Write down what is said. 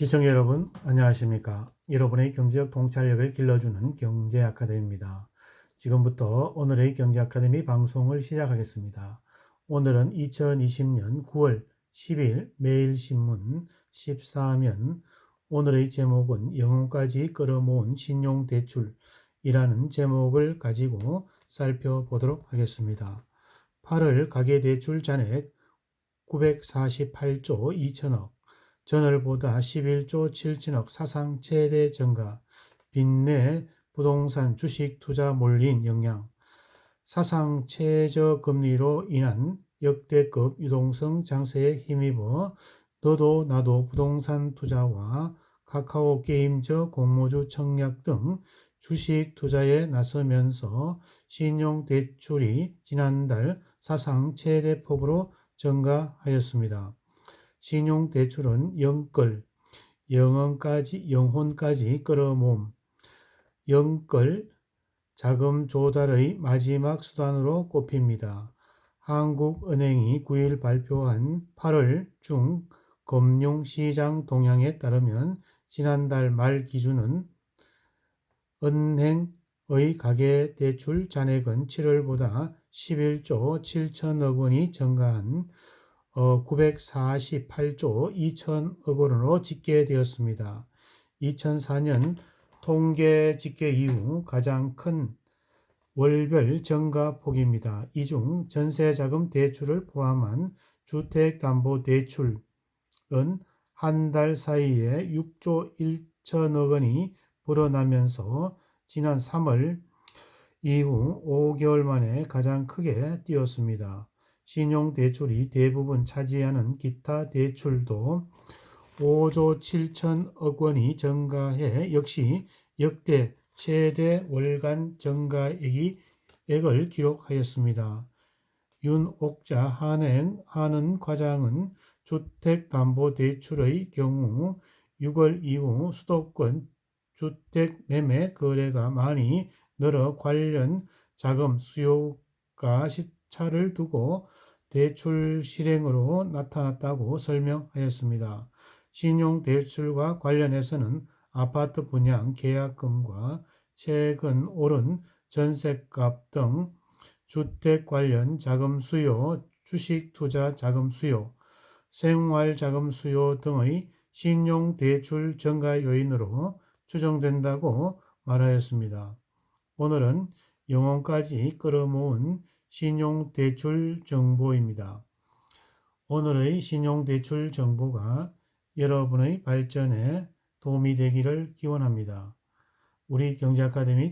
시청자 여러분 안녕하십니까? 여러분의 경제적 통찰력을 길러주는 경제 아카데미입니다. 지금부터 오늘의 경제 아카데미 방송을 시작하겠습니다. 오늘은 2020년 9월 10일 매일신문 14면 오늘의 제목은 영혼까지 끌어모은 신용대출이라는 제목을 가지고 살펴보도록 하겠습니다. 8월 가계대출 잔액 948조 2천억 전월보다 11조 7천억 사상 최대 증가, 빚내 부동산 주식 투자 몰린 영향, 사상 최저 금리로 인한 역대급 유동성 장세에 힘입어 너도 나도 부동산 투자와 카카오 게임저 공모주 청약 등 주식 투자에 나서면서 신용 대출이 지난달 사상 최대 폭으로 증가하였습니다. 신용대출은 영끌, 영혼까지, 영혼까지 끌어모음, 영끌, 자금 조달의 마지막 수단으로 꼽힙니다. 한국은행이 9일 발표한 8월 중 금융시장 동향에 따르면 지난달 말 기준은 은행의 가계 대출 잔액은 7월보다 11조 7천억 원이 증가한 어, 948조 2천억 원으로 집계되었습니다. 2004년 통계 집계 이후 가장 큰 월별 증가 폭입니다. 이 중 전세자금 대출을 포함한 주택담보대출은 한 달 사이에 6조 1천억 원이 불어나면서 지난 3월 이후 5개월 만에 가장 크게 뛰었습니다. 신용대출이 대부분 차지하는 기타 대출도 5조 7천억 원이 증가해 역시 역대 최대 월간 증가액이 액을 기록하였습니다. 윤옥자 한행 한은 과장은 주택담보대출의 경우 6월 이후 수도권 주택 매매 거래가 많이 늘어 관련 자금 수요가 시차를 두고 대출 실행으로 나타났다고 설명하였습니다. 신용 대출과 관련해서는 아파트 분양 계약금과 최근 오른 전셋값 등 주택 관련 자금 수요, 주식 투자 자금 수요, 생활 자금 수요 등의 신용 대출 증가 요인으로 추정된다고 말하였습니다. 오늘은 영혼까지 끌어모은 신용대출 정보입니다. 오늘의 신용대출 정보가 여러분의 발전에 도움이 되기를 기원합니다. 우리 경제아카데미